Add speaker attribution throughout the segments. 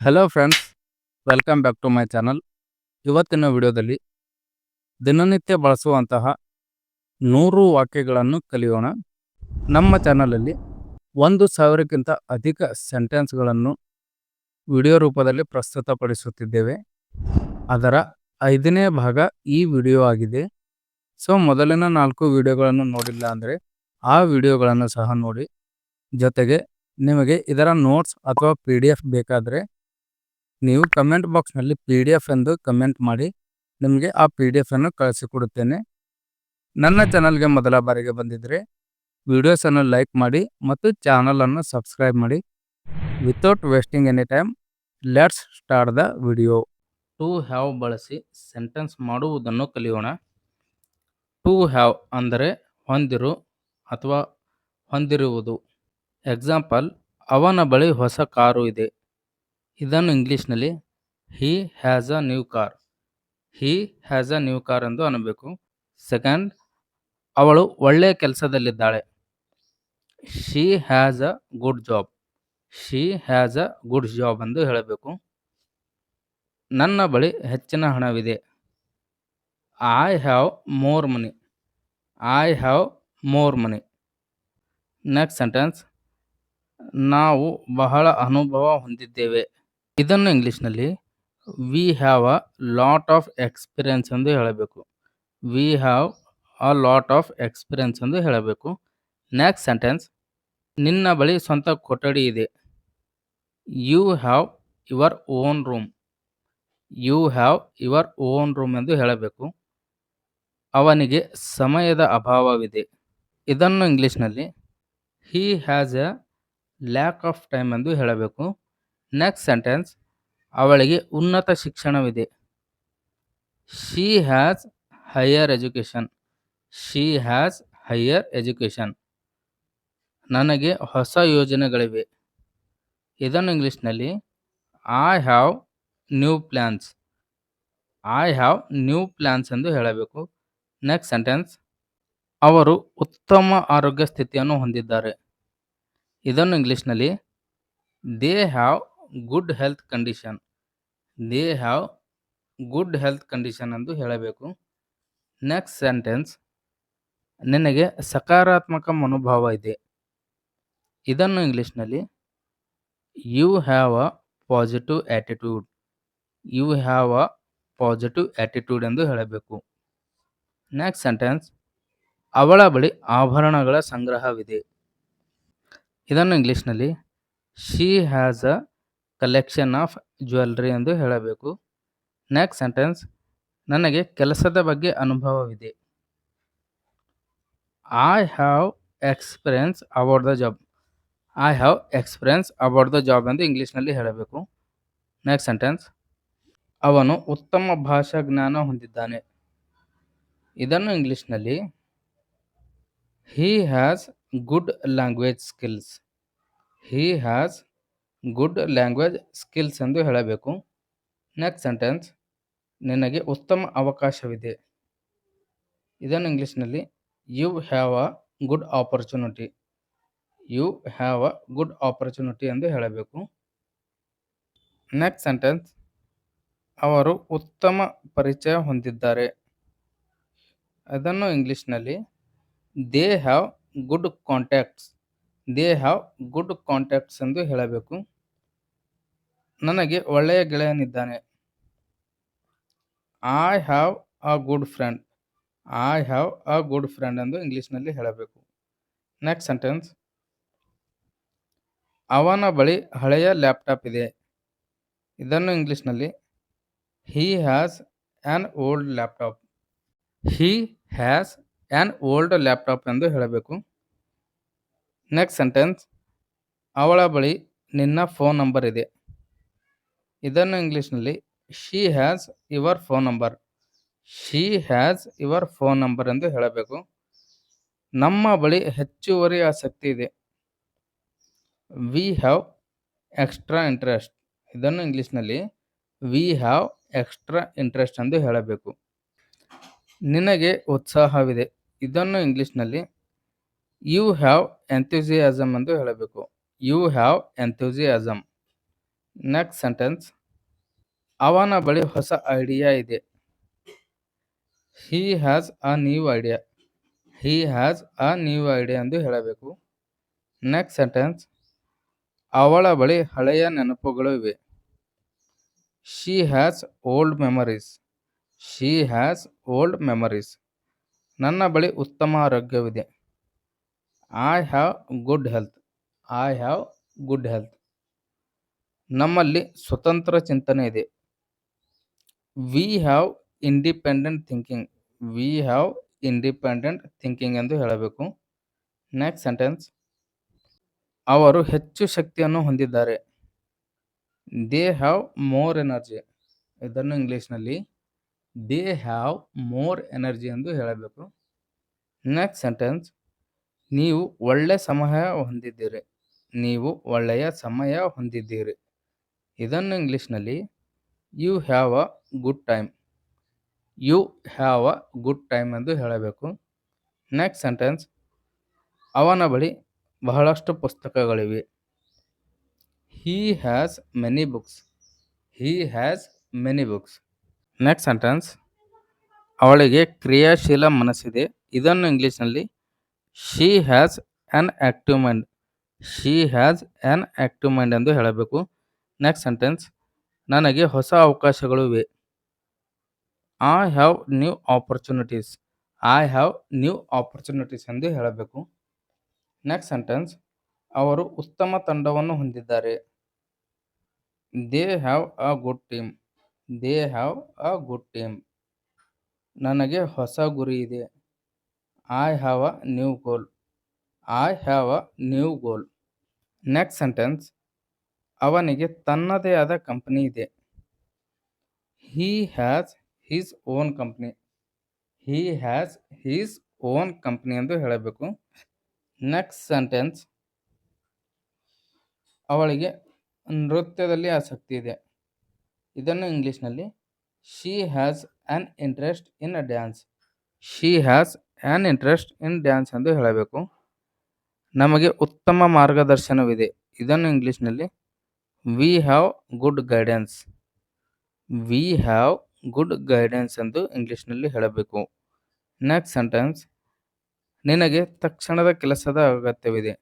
Speaker 1: Hello friends welcome back to my channel ಇವತ್ತಿನ ವಿಡಿಯೋದಲ್ಲಿ ದಿನನಿತ್ಯ ಬಳಸುವಂತಹ ನೂರು ವಾಕ್ಯಗಳನ್ನು ಕಲಿಯೋಣ. ನಮ್ಮ ಚಾನಲಲ್ಲಿ ಒಂದು ಸಾವಿರಕ್ಕಿಂತ ಅಧಿಕ ಸೆಂಟೆನ್ಸ್ಗಳನ್ನು ವಿಡಿಯೋ ರೂಪದಲ್ಲಿ ಪ್ರಸ್ತುತಪಡಿಸುತ್ತಿದ್ದೇವೆ. ಅದರ ಐದನೇ ಭಾಗ ಈ ವಿಡಿಯೋ ಆಗಿದೆ. ಸೊ ಮೊದಲಿನ ನಾಲ್ಕು ವಿಡಿಯೋಗಳನ್ನು ನೋಡಿಲ್ಲ ಅಂದರೆ ಆ ವಿಡಿಯೋಗಳನ್ನು ಸಹ ನೋಡಿ. ಜೊತೆಗೆ ನಿಮಗೆ ಇದರ ನೋಟ್ಸ್ ಅಥವಾ ಪಿ ಡಿ ಎಫ್ ಬೇಕಾದರೆ ನೀವು ಕಮೆಂಟ್ ಬಾಕ್ಸ್ನಲ್ಲಿ ಪಿ ಡಿ ಎಫ್ ಎಂದು ಕಮೆಂಟ್ ಮಾಡಿ ನಿಮಗೆ ಆ ಪಿ ಡಿ ಎಫನ್ನು ಅನ್ನು ಕಳಿಸಿಕೊಡುತ್ತೇನೆ ನನ್ನ ಚಾನಲ್ಗೆ ಮೊದಲ ಬಾರಿಗೆ ಬಂದಿದ್ದರೆ ವಿಡಿಯೋಸನ್ನು ಲೈಕ್ ಮಾಡಿ ಮತ್ತು ಚಾನಲನ್ನು ಸಬ್ಸ್ಕ್ರೈಬ್ ಮಾಡಿ. Without wasting any time let's start the video to have ಬಳಸಿ ಸೆಂಟೆನ್ಸ್ ಮಾಡುವುದನ್ನು ಕಲಿಯೋಣ. ಟು ಹ್ಯಾವ್ ಅಂದರೆ ಹೊಂದಿರು ಅಥವಾ ಹೊಂದಿರುವುದು. ಎಕ್ಸಾಂಪಲ್ ಅವನ ಬಳಿ ಹೊಸ ಕಾರು ಇದೆ. ಇದನ್ನು ಇಂಗ್ಲೀಷ್ನಲ್ಲಿ he has a new car he has a new car ಎಂದು ಅನ್ನಬೇಕು. ಸೆಕೆಂಡ್ ಅವಳು ಒಳ್ಳೆಯ ಕೆಲಸದಲ್ಲಿದ್ದಾಳೆ. She has a good job she has a good job ಎಂದು ಹೇಳಬೇಕು. ನನ್ನ ಬಳಿ ಹೆಚ್ಚಿನ ಹಣವಿದೆ. I have more money I have more money next sentence ನಾವು ಬಹಳ ಅನುಭವ ಹೊಂದಿದ್ದೇವೆ. ಇದನ್ನು ಇಂಗ್ಲೀಷ್ನಲ್ಲಿ we have a lot of experience ಎಂದು ಹೇಳಬೇಕು. We have a lot of experience ಎಂದು ಹೇಳಬೇಕು. ನೆಕ್ಸ್ಟ್ ಸೆಂಟೆನ್ಸ್ ನಿನ್ನ ಬಳಿ ಸ್ವಂತ ಕೊಠಡಿ ಇದೆ. You have your own room you have your own room ಎಂದು ಹೇಳಬೇಕು. ಅವನಿಗೆ ಸಮಯದ ಅಭಾವವಿದೆ. ಇದನ್ನು ಇಂಗ್ಲೀಷ್ನಲ್ಲಿ he has a lack of time ಎಂದು ಹೇಳಬೇಕು. ನೆಕ್ಸ್ಟ್ ಸೆಂಟೆನ್ಸ್ ಅವಳಿಗೆ ಉನ್ನತ ಶಿಕ್ಷಣವಿದೆ. She has higher education she has higher education ನನಗೆ ಹೊಸ ಯೋಜನೆಗಳಿವೆ. ಇದನ್ನು ಇಂಗ್ಲೀಷ್ನಲ್ಲಿ I have new plans I have new plans ಎಂದು ಹೇಳಬೇಕು. ನೆಕ್ಸ್ಟ್ ಸೆಂಟೆನ್ಸ್ ಅವರು ಉತ್ತಮ ಆರೋಗ್ಯ ಸ್ಥಿತಿಯನ್ನು ಹೊಂದಿದ್ದಾರೆ. ಇದನ್ನು ಇಂಗ್ಲೀಷ್ನಲ್ಲಿ they have good health condition they have good health condition ಎಂದು ಹೇಳಬೇಕು. ನೆಕ್ಸ್ಟ್ ಸೆಂಟೆನ್ಸ್ ನಿನಗೆ ಸಕಾರಾತ್ಮಕ ಮನೋಭಾವ ಇದೆ. ಇದನ್ನು ಇಂಗ್ಲೀಷ್ನಲ್ಲಿ you have a positive attitude you have a positive attitude ಎಂದು ಹೇಳಬೇಕು. ನೆಕ್ಸ್ಟ್ ಸೆಂಟೆನ್ಸ್ ಅವಳ ಬಳಿ ಆಭರಣಗಳ ಸಂಗ್ರಹವಿದೆ. ಇದನ್ನು ಇಂಗ್ಲೀಷ್ನಲ್ಲಿ she has a collection of jewellery ಎಂದು ಹೇಳಬೇಕು. ನೆಕ್ಸ್ಟ್ ಸೆಂಟೆನ್ಸ್ ನನಗೆ ಕೆಲಸದ ಬಗ್ಗೆ ಅನುಭವವಿದೆ. I have experience about the job I have experience about the job ಎಂದು ಇಂಗ್ಲೀಷ್ನಲ್ಲಿ ಹೇಳಬೇಕು. ನೆಕ್ಸ್ಟ್ ಸೆಂಟೆನ್ಸ್ ಅವನು ಉತ್ತಮ ಭಾಷಾ ಜ್ಞಾನ ಹೊಂದಿದ್ದಾನೆ. ಇದನ್ನು ಇಂಗ್ಲೀಷ್ನಲ್ಲಿ he has good language skills he has good language skills ಎಂದು ಹೇಳಬೇಕು. ನೆಕ್ಸ್ಟ್ ಸೆಂಟೆನ್ಸ್, ನಿನಗೆ ಉತ್ತಮ ಅವಕಾಶವಿದೆ. ಇದನ್ನು ಇಂಗ್ಲೀಷ್ನಲ್ಲಿ, you have a good opportunity. You have a good opportunity ಎಂದು ಹೇಳಬೇಕು. ನೆಕ್ಸ್ಟ್ ಸೆಂಟೆನ್ಸ್, ಅವರು ಉತ್ತಮ ಪರಿಚಯ ಹೊಂದಿದ್ದಾರೆ. ಅದನ್ನು ಇಂಗ್ಲೀಷ್ನಲ್ಲಿ, they have good contacts. They have good contacts ಎಂದು ಹೇಳಬೇಕು. ನನಗೆ ಒಳ್ಳೆಯ ಗೆಳೆಯನಿದ್ದಾನೆ. I have a good friend I have a good friend ಎಂದು ಇಂಗ್ಲೀಷ್ನಲ್ಲಿ ಹೇಳಬೇಕು. ನೆಕ್ಸ್ಟ್ ಸೆಂಟೆನ್ಸ್ ಅವನ ಬಳಿ ಹಳೆಯ ಲ್ಯಾಪ್ಟಾಪ್ ಇದೆ. ಇದನ್ನು ಇಂಗ್ಲೀಷ್ನಲ್ಲಿ he has an old laptop he has an old laptop ಎಂದು ಹೇಳಬೇಕು. ನೆಕ್ಸ್ಟ್ ಸೆಂಟೆನ್ಸ್ ಅವಳ ಬಳಿ ನಿನ್ನ ಫೋನ್ ನಂಬರ್ ಇದೆ. ಇದನ್ನು ಇಂಗ್ಲೀಷ್ನಲ್ಲಿ she has your phone number she has your phone number ಎಂದು ಹೇಳಬೇಕು. ನಮ್ಮ ಬಳಿ ಹೆಚ್ಚುವರಿ ಆಸಕ್ತಿ ಇದೆ. ವಿ ಹ್ಯಾವ್ ಎಕ್ಸ್ಟ್ರಾ ಇಂಟ್ರೆಸ್ಟ್ ಇದನ್ನು ಇಂಗ್ಲೀಷ್ನಲ್ಲಿ ವಿ ಹ್ಯಾವ್ ಎಕ್ಸ್ಟ್ರಾ ಇಂಟ್ರೆಸ್ಟ್ ಎಂದು ಹೇಳಬೇಕು. ನಿನಗೆ ಉತ್ಸಾಹವಿದೆ. ಇದನ್ನು ಇಂಗ್ಲೀಷ್ನಲ್ಲಿ ಯು ಹ್ಯಾವ್ ಎಂಥ್ಯೂಸಿಯಾಸಮ್ ಎಂದು ಹೇಳಬೇಕು. You have enthusiasm next sentence ಅವನ ಬಳಿ ಹೊಸ ಐಡಿಯಾ ಇದೆ. He has a new idea he has a new idea ಎಂದು ಹೇಳಬೇಕು. ನೆಕ್ಸ್ಟ್ ಸೆಂಟೆನ್ಸ್ ಅವಳ ಬಳಿ ಹಳೆಯ ನೆನಪುಗಳು ಇವೆ. She has old memories she has old memories ನನ್ನ ಬಳಿ ಉತ್ತಮ ಆರೋಗ್ಯವಿದೆ. I have good health I have good health ನಮ್ಮಲ್ಲಿ ಸ್ವತಂತ್ರ ಚಿಂತನೆ ಇದೆ. We have independent thinking we have independent thinking ಎಂದು ಹೇಳಬೇಕು. ನೆಕ್ಸ್ಟ್ ಸೆಂಟೆನ್ಸ್ ಅವರು ಹೆಚ್ಚು ಶಕ್ತಿಯನ್ನು ಹೊಂದಿದ್ದಾರೆ. ದೇ ಹ್ಯಾವ್ ಮೋರ್ ಎನರ್ಜಿ ಇದನ್ನು ಇಂಗ್ಲೀಷ್ನಲ್ಲಿ ದೇ ಹ್ಯಾವ್ ಮೋರ್ ಎನರ್ಜಿ ಎಂದು ಹೇಳಬೇಕು. ನೆಕ್ಸ್ಟ್ ಸೆಂಟೆನ್ಸ್ ನೀವು ಒಳ್ಳೆ ಸಮಯ ಹೊಂದಿದ್ದೀರಿ. ನೀವು ಒಳ್ಳೆಯ ಸಮಯ ಹೊಂದಿದ್ದೀರಿ. ಇದನ್ನು ಇಂಗ್ಲೀಷ್ನಲ್ಲಿ, you have a good time. You have a good time ಎಂದು ಹೇಳಬೇಕು. ನೆಕ್ಸ್ಟ್ ಸೆಂಟೆನ್ಸ್, ಅವನ ಬಳಿ ಬಹಳಷ್ಟು ಪುಸ್ತಕಗಳಿವೆ. He has many books he has many books next sentence, ಅವಳಿಗೆ ಕ್ರಿಯಾಶೀಲ ಮನಸ್ಸಿದೆ. ಇದನ್ನು ಇಂಗ್ಲೀಷ್ನಲ್ಲಿ she has an active mind she has an active mind ಎಂದು ಹೇಳಬೇಕು. ನೆಕ್ಸ್ಟ್ ಸೆಂಟೆನ್ಸ್ ನನಗೆ ಹೊಸ ಅವಕಾಶಗಳು ಇವೆ. I have new opportunities I have new opportunities ಎಂದು ಹೇಳಬೇಕು. ನೆಕ್ಸ್ಟ್ ಸೆಂಟೆನ್ಸ್ ಅವರು ಉತ್ತಮ ತಂಡವನ್ನು ಹೊಂದಿದ್ದಾರೆ. They have a good team they have a good team ನನಗೆ ಹೊಸ ಗುರಿ ಇದೆ. I have a new goal I have a new goal next sentence ಅವನಿಗೆ ತನ್ನದೇ ಆದ ಕಂಪ್ನಿ ಇದೆ. He has his own company he has his own company ಎಂದು ಹೇಳಬೇಕು. ನೆಕ್ಸ್ಟ್ ಸೆಂಟೆನ್ಸ್ ಅವಳಿಗೆ ನೃತ್ಯದಲ್ಲಿ ಆಸಕ್ತಿ ಇದೆ. ಇದನ್ನು ಇಂಗ್ಲೀಷ್ನಲ್ಲಿ she has an interest in a dance she has an interest in dance ಎಂದು ಹೇಳಬೇಕು. ನಮಗೆ ಉತ್ತಮ ಮಾರ್ಗದರ್ಶನವಿದೆ. ಇದನ್ನು ಇಂಗ್ಲೀಷ್ನಲ್ಲಿ we have good guidance we have good guidance ಎಂದು ಇಂಗ್ಲೀಷ್ನಲ್ಲಿ ಹೇಳಬೇಕು. ನೆಕ್ಸ್ಟ್ ಸೆಂಟೆನ್ಸ್ ನಿನಗೆ ತಕ್ಷಣದ ಕೆಲಸದ ಅಗತ್ಯವಿದೆ.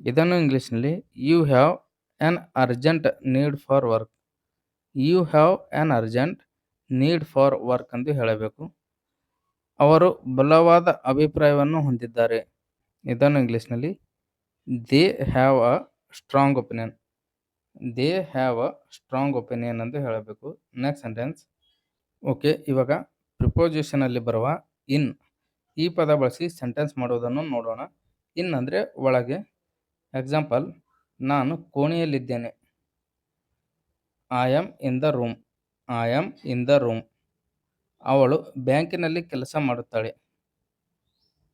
Speaker 1: ಇದನ್ನು ಇಂಗ್ಲೀಷ್ನಲ್ಲಿ you have an urgent need for work you have an urgent need for work ಎಂದು ಹೇಳಬೇಕು. ಅವರು ಬಲವಾದ ಅಭಿಪ್ರಾಯವನ್ನು ಹೊಂದಿದ್ದಾರೆ. ಇದನ್ನು ಇಂಗ್ಲೀಷ್ನಲ್ಲಿ they have a strong opinion they have a strong opinion ಎಂದು ಹೇಳಬೇಕು. ನೆಕ್ಸ್ಟ್ ಸೆಂಟೆನ್ಸ್ ಓಕೆ ಇವಾಗ ಪ್ರಿಪೋಸಿಷನಲ್ಲಿ ಬರುವ ಇನ್ ಈ ಪದ ಬಳಸಿ ಸೆಂಟೆನ್ಸ್ ಮಾಡುವುದನ್ನು ನೋಡೋಣ. ಇನ್ ಅಂದರೆ ಒಳಗೆ. ಎಕ್ಸಾಂಪಲ್ ನಾನು ಕೋಣೆಯಲ್ಲಿದ್ದೇನೆ. I am in the room I am in the room ಅವಳು ಬ್ಯಾಂಕಿನಲ್ಲಿ ಕೆಲಸ ಮಾಡುತ್ತಾಳೆ.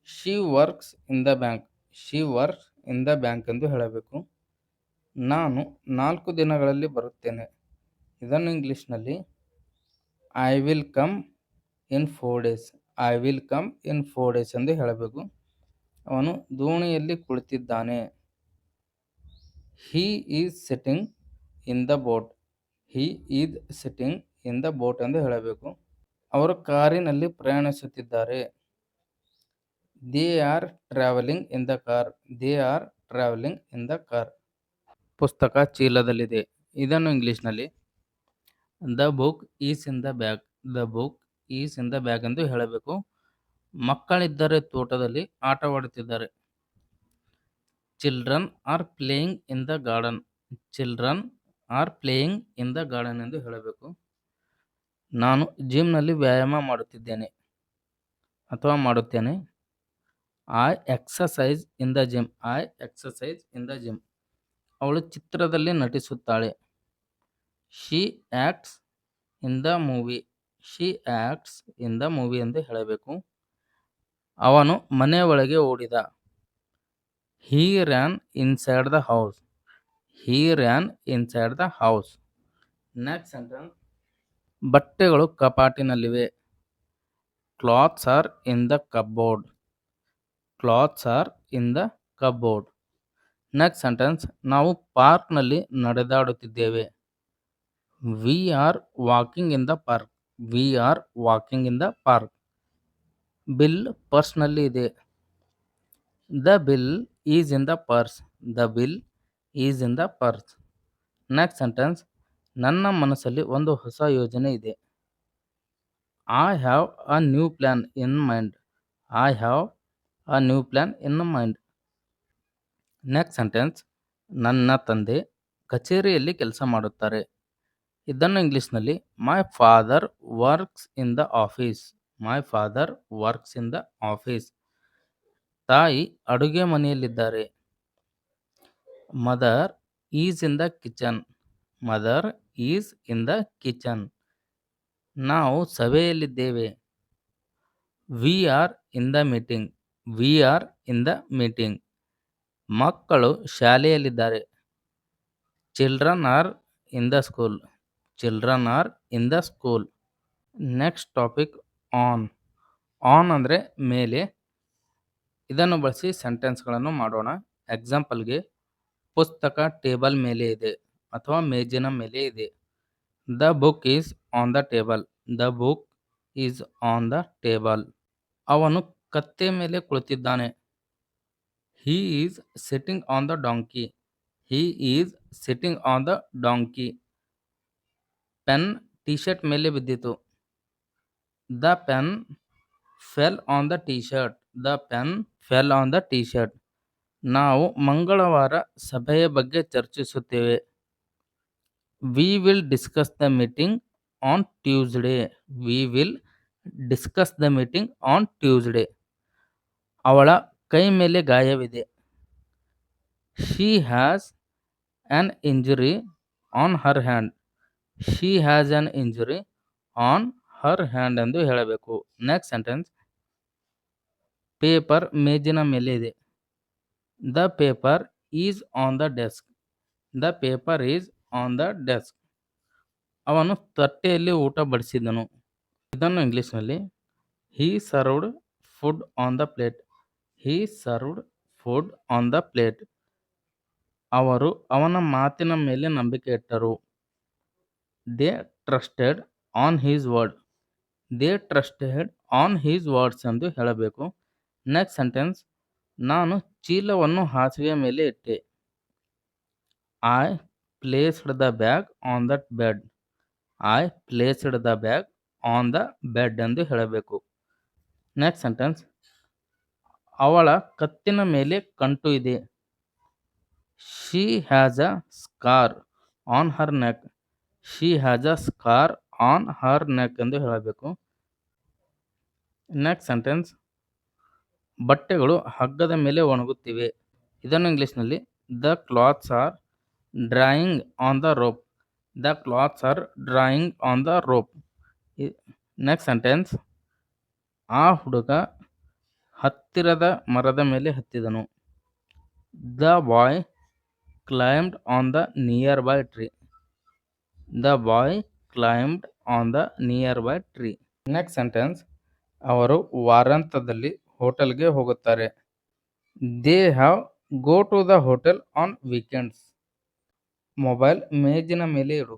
Speaker 1: She works in the bank she works in the bank ಎಂದು ಹೇಳಬೇಕು. ನಾನು ನಾಲ್ಕು ದಿನಗಳಲ್ಲಿ ಬರುತ್ತೇನೆ. ಇದನ್ನು ಇಂಗ್ಲೀಷ್ನಲ್ಲಿ I will come in four days I will come in four days ಎಂದು ಹೇಳಬೇಕು. ಅವನು ದೋಣಿಯಲ್ಲಿ ಕುಳಿತಿದ್ದಾನೆ. He is sitting in the boat he is sitting in the boat ಎಂದು ಹೇಳಬೇಕು. ಅವರು ಕಾರಿನಲ್ಲಿ ಪ್ರಯಾಣಿಸುತ್ತಿದ್ದಾರೆ. They are travelling in the car, they are travelling in the car. ಪುಸ್ತಕ ಚೀಲದಲ್ಲಿದೆ. ಇದನ್ನು ಇಂಗ್ಲಿಷ್ನಲ್ಲಿ the book is in the bag, the book is in the bag ಎಂದು ಹೇಳಬೇಕು. ಮಕ್ಕಳಿದ್ದರೆ ತೋಟದಲ್ಲಿ ಆಟವಾಡುತ್ತಿದ್ದಾರೆ. Children are playing in the garden, children are playing in the garden ಎಂದು ಹೇಳಬೇಕು. ನಾನು ಜಿಮ್ನಲ್ಲಿ ವ್ಯಾಯಾಮ ಮಾಡುತ್ತಿದ್ದೇನೆ ಅಥವಾ ಮಾಡುತ್ತೇನೆ. I exercise in the gym I exercise in the gym ಅವಳು ಚಿತ್ರದಲ್ಲಿ ನಟಿಸುತ್ತಾಳೆ. She acts in the movie she acts in the movie ಎಂದು ಹೇಳಬೇಕು. ಅವನು ಮನೆ ಒಳಗೆ ಓಡಿದ. He ran inside the house he ran inside the house next sentence ಬಟ್ಟೆಗಳು ಕಪಾಟಿನಲ್ಲಿವೆ. Clothes are in the cupboard. Clothes are in the cupboard. Next sentence, ನಾವು ಪಾರ್ಕ್ನಲ್ಲಿ ನಡೆದಾಡುತ್ತಿದ್ದೇವೆ. We are walking in the park. We are walking in the park. Bill ಪರ್ಸ್ನಲ್ಲಿ ಇದೆ. The bill is in the purse. The bill is in the purse. Next sentence ನನ್ನ ಮನಸ್ಸಲ್ಲಿ ಒಂದು ಹೊಸ ಯೋಜನೆ ಇದೆ. I have a new plan in mind I have a new plan in mind next sentence ನನ್ನ ತಂದೆ ಕಚೇರಿಯಲ್ಲಿ ಕೆಲಸ ಮಾಡುತ್ತಾರೆ. ಇದನ್ನು ಇಂಗ್ಲೀಷ್ನಲ್ಲಿ my father works in the office my father works in the office ತಾಯಿ ಅಡುಗೆ ಮನೆಯಲ್ಲಿದ್ದಾರೆ. Mother is in the kitchen mother is in the kitchen. ನಾವು ಸಭೆಯಲ್ಲಿದ್ದೇವೆ. We are in the meeting. We are in the meeting. ಮಕ್ಕಳು ಶಾಲೆಯಲ್ಲಿದ್ದಾರೆ. Children are in the school. Children are in the school. Next topic on. On ಅಂದರೆ ಮೇಲೆ. ಇದನ್ನು ಬಳಸಿ ಸೆಂಟೆನ್ಸ್ಗಳನ್ನು ಮಾಡೋಣ. ಎಕ್ಸಾಂಪಲ್ಗೆ ಪುಸ್ತಕ table ಮೇಲೆ ಇದೆ. ಅಥವಾ ಮೇಜಿನ ಮೇಲೆ ಇದೆ. The book is on the table the book is on the table ಅವನು ಕತ್ತೆ ಮೇಲೆ ಕುಳಿತಿದ್ದಾನೆ. He is sitting on the donkey he is sitting on the donkey pen T shirt ಮೇಲೆ ಬಿದ್ದಿತು. The pen fell on the T shirt the pen fell on the T shirt ನಾವು ಮಂಗಳವಾರ ಸಭೆಯ ಬಗ್ಗೆ ಚರ್ಚಿಸುತ್ತೇವೆ. We will discuss the meeting on Tuesday we will discuss the meeting on Tuesday ಅವಳ ಕೈ ಮೇಲೆ ಗಾಯವಿದೆ. She has an injury on her hand she has an injury on her hand ಎಂದು ಹೇಳಬೇಕು. ನೆಕ್ಸ್ಟ್ ಸೆಂಟೆನ್ಸ್ ಪೇಪರ್ ಮೇಜಿನ ಮೇಲೆ ಇದೆ. The paper is on the desk the paper is on the desk ಅವನು ತಟ್ಟೆಯಲ್ಲಿ ಊಟ ಬಡಿಸಿದನು. ಇದನ್ನು ಇಂಗ್ಲೀಷ್ನಲ್ಲಿ he served food on the plate he served food on the plate ಅವರು ಅವನ ಮಾತಿನ ಮೇಲೆ ನಂಬಿಕೆ ಇಟ್ಟರು. They trusted on his word they trusted on his words ಎಂದು ಹೇಳಬೇಕು. ನೆಕ್ಸ್ಟ್ ಸೆಂಟೆನ್ಸ್ ನಾನು ಚೀಲವನ್ನು ಹಾಸಿಗೆಯ ಮೇಲೆ ಇಟ್ಟೆ. I placed the bag on the bed I placed the bag on the bed ಎಂದು ಹೇಳಬೇಕು. ನೆಕ್ಸ್ಟ್ ಸೆಂಟೆನ್ಸ್ ಅವಳ ಕತ್ತಿನ ಮೇಲೆ ಕಂಟು ಇದೆ. She has a scar on her neck she has a scar on her neck ಎಂದು ಹೇಳಬೇಕು. ನೆಕ್ಸ್ಟ್ ಸೆಂಟೆನ್ಸ್ ಬಟ್ಟೆಗಳು ಹಗ್ಗದ ಮೇಲೆ ಒಣಗುತ್ತಿವೆ. ಇದನ್ನು ಇಂಗ್ಲೀಷ್ನಲ್ಲಿ the clothes are drying on the rope the clothes are drying on the rope next sentence ಆ ಹುಡುಗ ಹತ್ತಿರದ ಮರದ ಮೇಲೆ ಹತ್ತಿದನು. The boy climbed on the nearby tree the boy climbed on the nearby tree next sentence ಅವರು ವಾರಾಂತ್ಯದಲ್ಲಿ ಹೋಟೆಲ್ಗೆ ಹೋಗುತ್ತಾರೆ. They have go to the hotel on weekends mobile ಮೇಜಿನ ಮೇಲೆ ಇಡು.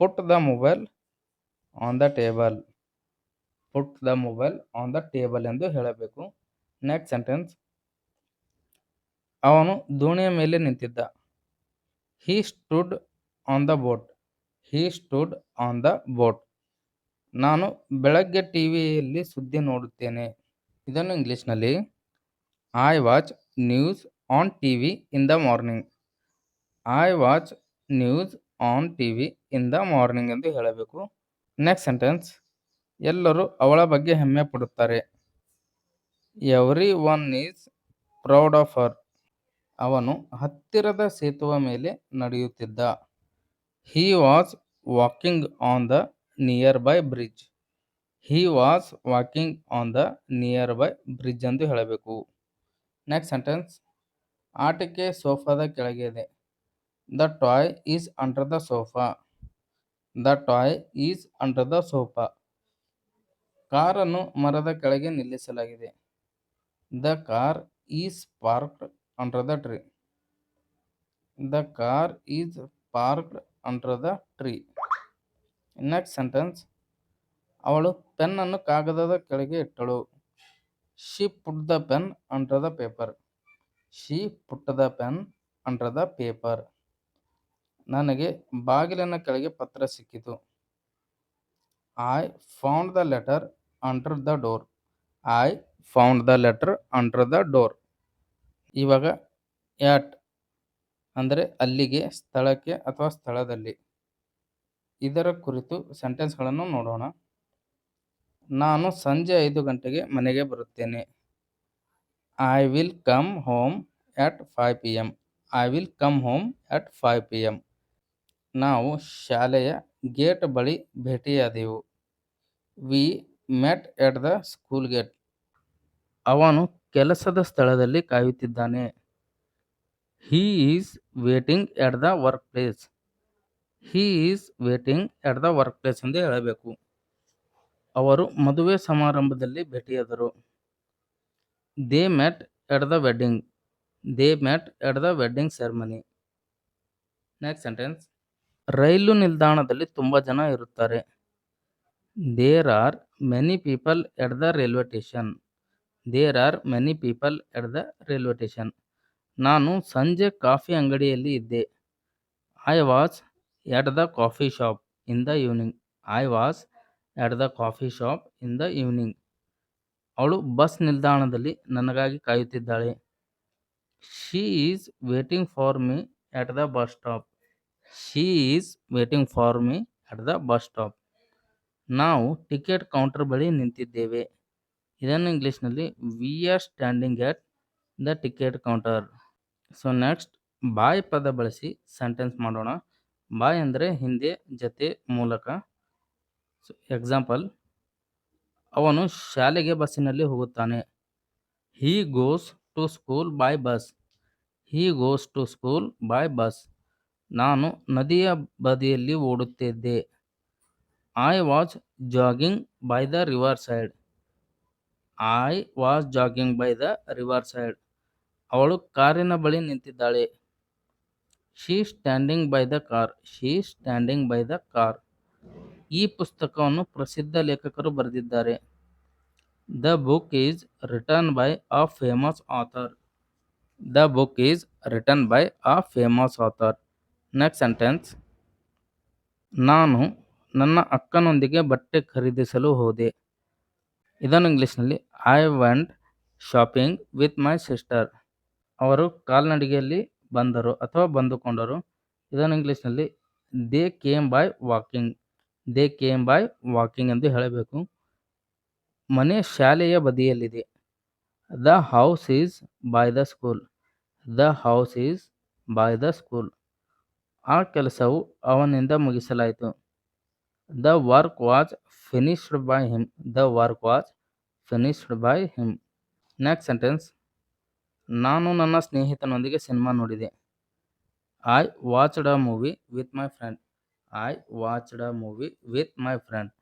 Speaker 1: Put the mobile on the table put the mobile on the table ಎಂದು ಹೇಳಬೇಕು. Next sentence ಅವನು ದೋಣಿಯ ಮೇಲೆ ನಿಂತಿದ್ದ. He stood on the boat he stood on the boat ನಾನು ಬೆಳಗ್ಗೆ ಟಿವಿಯಲ್ಲಿ ಸುದ್ದಿ ನೋಡುತ್ತೇನೆ. ಇದನ್ನು ಇಂಗ್ಲೀಷ್ನಲ್ಲಿ I watch news on T V in the morning I watch news on T V in the morning ಎಂದು ಹೇಳಬೇಕು. ನೆಕ್ಸ್ಟ್ ಸೆಂಟೆನ್ಸ್ ಎಲ್ಲರೂ ಅವಳ ಬಗ್ಗೆ ಹೆಮ್ಮೆ ಪಡುತ್ತಾರೆ. Everyone is proud of her ಅವನು ಹತ್ತಿರದ ಸೇತುವೆ ಮೇಲೆ ನಡೆಯುತ್ತಿದ್ದ. He was walking on the nearby bridge he was walking on the nearby bridge ಎಂದು ಹೇಳಬೇಕು. ನೆಕ್ಸ್ಟ್ ಸೆಂಟೆನ್ಸ್ ಆಟಿಕೆ ಸೋಫಾದ ಕೆಳಗೆ ಇದೆ. The toy is under the sofa the toy is under the sofa ಕಾರನ್ನು ಮರದ ಕೆಳಗೆ ನಿಲ್ಲಿಸಲಾಗಿದೆ. The car is parked under the tree the car is parked under the tree next sentence ಅವಳು ಪೆನ್ನನ್ನು ಕಾಗದದ ಕೆಳಗೆ ಇಟ್ಟಳು. She put the pen under the paper she put the pen under the paper ನನಗೆ ಬಾಗಿಲಿನ ಕೆಳಗೆ ಪತ್ರ ಸಿಕ್ಕಿತು. I found the letter under the door I found the letter under the door ಇವಾಗ ಯಾಟ್ ಅಂದರೆ ಅಲ್ಲಿಗೆ, ಸ್ಥಳಕ್ಕೆ ಅಥವಾ ಸ್ಥಳದಲ್ಲಿ. ಇದರ ಕುರಿತು ಸೆಂಟೆನ್ಸ್ಗಳನ್ನು ನೋಡೋಣ. ನಾನು ಸಂಜೆ ಐದು ಗಂಟೆಗೆ ಮನೆಗೆ ಬರುತ್ತೇನೆ. I will come home at five P M I will come home at five P M ನಾವು ಶಾಲೆಯ ಗೇಟ್ ಬಳಿ ಭೇಟಿಯಾದೆವು. We. Met at the school gate. ಅವನು ಕೆಲಸದ ಸ್ಥಳದಲ್ಲಿ ಕಾಯುತ್ತಿದ್ದಾನೆ. He is waiting at the workplace. He is waiting at the workplace ಎಂದು ಹೇಳಬೇಕು. ಅವರು ಮದುವೆ ಸಮಾರಂಭದಲ್ಲಿ ಭೇಟಿಯಾದರು. They met at the wedding. They met at the wedding ceremony. Next sentence. ರೈಲು ನಿಲ್ದಾಣದಲ್ಲಿ ತುಂಬ ಜನ ಇರುತ್ತಾರೆ. There are many people at the railway station there are many people at the railway station ನಾನು ಸಂಜೆ ಕಾಫಿ ಅಂಗಡಿಯಲ್ಲಿ ಇದ್ದೆ. I was at the coffee shop in the evening I was at the coffee shop in the evening ಅವಳು bus ನಿಲ್ದಾಣದಲ್ಲಿ ನನಗಾಗಿ ಕಾಯುತ್ತಿದ್ದಾಳೆ. She is waiting for me at the bus stop she is waiting for me at the bus stop ನಾವು ticket counter ಬಳಿ ನಿಂತಿದ್ದೇವೆ. ಇದನ್ನು ಇಂಗ್ಲೀಷ್ನಲ್ಲಿ we are standing at the ticket counter so next boy ಪದ ಬಳಸಿ sentence ಮಾಡೋಣ. ಬಾಯ್ ಅಂದರೆ ಹಿಂದೆ, ಜೊತೆ, ಮೂಲಕ. ಸೊ ಎಕ್ಸಾಂಪಲ್ ಅವನು ಶಾಲೆಗೆ ಬಸ್ಸಿನಲ್ಲಿ ಹೋಗುತ್ತಾನೆ. He goes to school by bus he goes to school by bus ನಾನು ನದಿಯ ಬದಿಯಲ್ಲಿ ಓಡುತ್ತಿದ್ದೆ. I was jogging by the riverside I was jogging by the riverside ಅವಳು ಕಾರಿನ ಬಳಿ ನಿಂತಿದ್ದಾಳೆ. She standing by the car she standing by the car ಈ ಪುಸ್ತಕವನ್ನು ಪ್ರಸಿದ್ಧ ಲೇಖಕರು ಬರೆದಿದ್ದಾರೆ. The book is written by a famous author the book is written by a famous author next sentence ನಾನು ನನ್ನ ಅಕ್ಕನೊಂದಿಗೆ ಬಟ್ಟೆ ಖರೀದಿಸಲು ಹೋದೆ. ಇದನ್ನು ಇಂಗ್ಲೀಷ್ನಲ್ಲಿ I went shopping with my sister ಅವರು ಕಾಲ್ನಡಿಗೆಯಲ್ಲಿ ಬಂದರು ಅಥವಾ ಬಂದುಕೊಂಡರು. ಇದನ್ನು ಇಂಗ್ಲೀಷ್ನಲ್ಲಿ they came by walking they came by walking ಎಂದು ಹೇಳಬೇಕು. ಮನೆ ಶಾಲೆಯ ಬದಿಯಲ್ಲಿದೆ. The house is by the school the house is by the school ಆ ಕೆಲಸವು ಅವನಿಂದ ಮುಗಿಸಲಾಯಿತು. The work was finished by him. The work was finished by him. Next sentence. ನಾನು ನನ್ನ ಸ್ನೇಹಿತನೊಂದಿಗೆ ಸಿನಿಮಾ ನೋಡಿದೆ. I watched a movie with my friend. I watched a movie with my friend.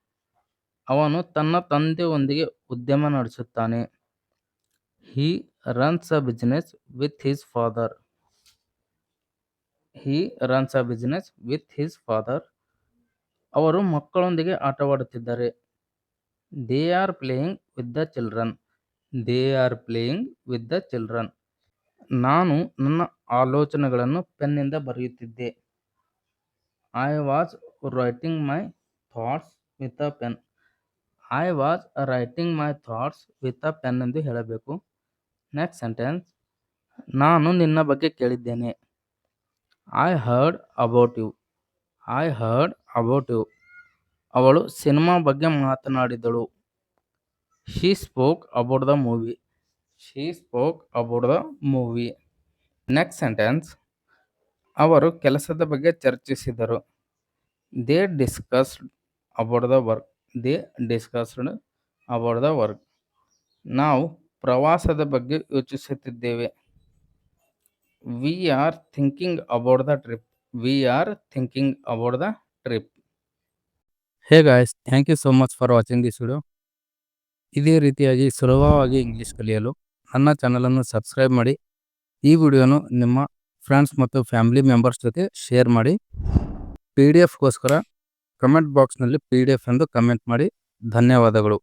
Speaker 1: ಅವನು ತನ್ನ ತಂದೆಯೊಂದಿಗೆ ಉದ್ಯಮ ನಡೆಸುತ್ತಾನೆ. He runs a business with his father. He runs a business with his father ಅವರು ಮಕ್ಕಳೊಂದಿಗೆ ಆಟವಾಡುತ್ತಿದ್ದಾರೆ. They are playing with the children they are playing with the children ನಾನು ನನ್ನ ಆಲೋಚನೆಗಳನ್ನು ಪೆನ್ನಿಂದ ಬರೆಯುತ್ತಿದ್ದೆ. I was writing my thoughts with a pen I was writing my thoughts with a pen ಎಂದು ಹೇಳಬೇಕು. Next sentence ನಾನು ನಿನ್ನ ಬಗ್ಗೆ ಕೇಳಿದ್ದೇನೆ. I heard about you I heard about you ಅವಳು ಸಿನಿಮಾ ಬಗ್ಗೆ ಮಾತನಾಡಿದಳು. She spoke about the movie she spoke about the movie next sentence ಅವರು ಕೆಲಸದ ಬಗ್ಗೆ ಚರ್ಚಿಸಿದರು. They discussed about the work they discussed about the work ನಾವು ಪ್ರವಾಸದ ಬಗ್ಗೆ ಯೋಚಿಸುತ್ತಿದ್ದೇವೆ. We are thinking about the trip we are thinking about the trip
Speaker 2: hey guys thank you so much for watching this video ಇದೇ ರೀತಿಯಾಗಿ ಸುಲಭವಾಗಿ English ಕಲಿಯಲು ನನ್ನ ಚಾನಲನ್ನು subscribe ಮಾಡಿ.
Speaker 1: ಈ ವಿಡಿಯೋನು ನಿಮ್ಮ ಫ್ರೆಂಡ್ಸ್ ಮತ್ತು ಫ್ಯಾಮಿಲಿ ಮೆಂಬರ್ಸ್ ಜೊತೆ ಶೇರ್ ಮಾಡಿ. ಪಿ ಡಿ ಎಫ್ಗೋಸ್ಕರ ಕಮೆಂಟ್ ಬಾಕ್ಸ್ನಲ್ಲಿ ಪಿ ಡಿ ಎಫ್ ಎಂದು ಕಮೆಂಟ್ ಮಾಡಿ. ಧನ್ಯವಾದಗಳು.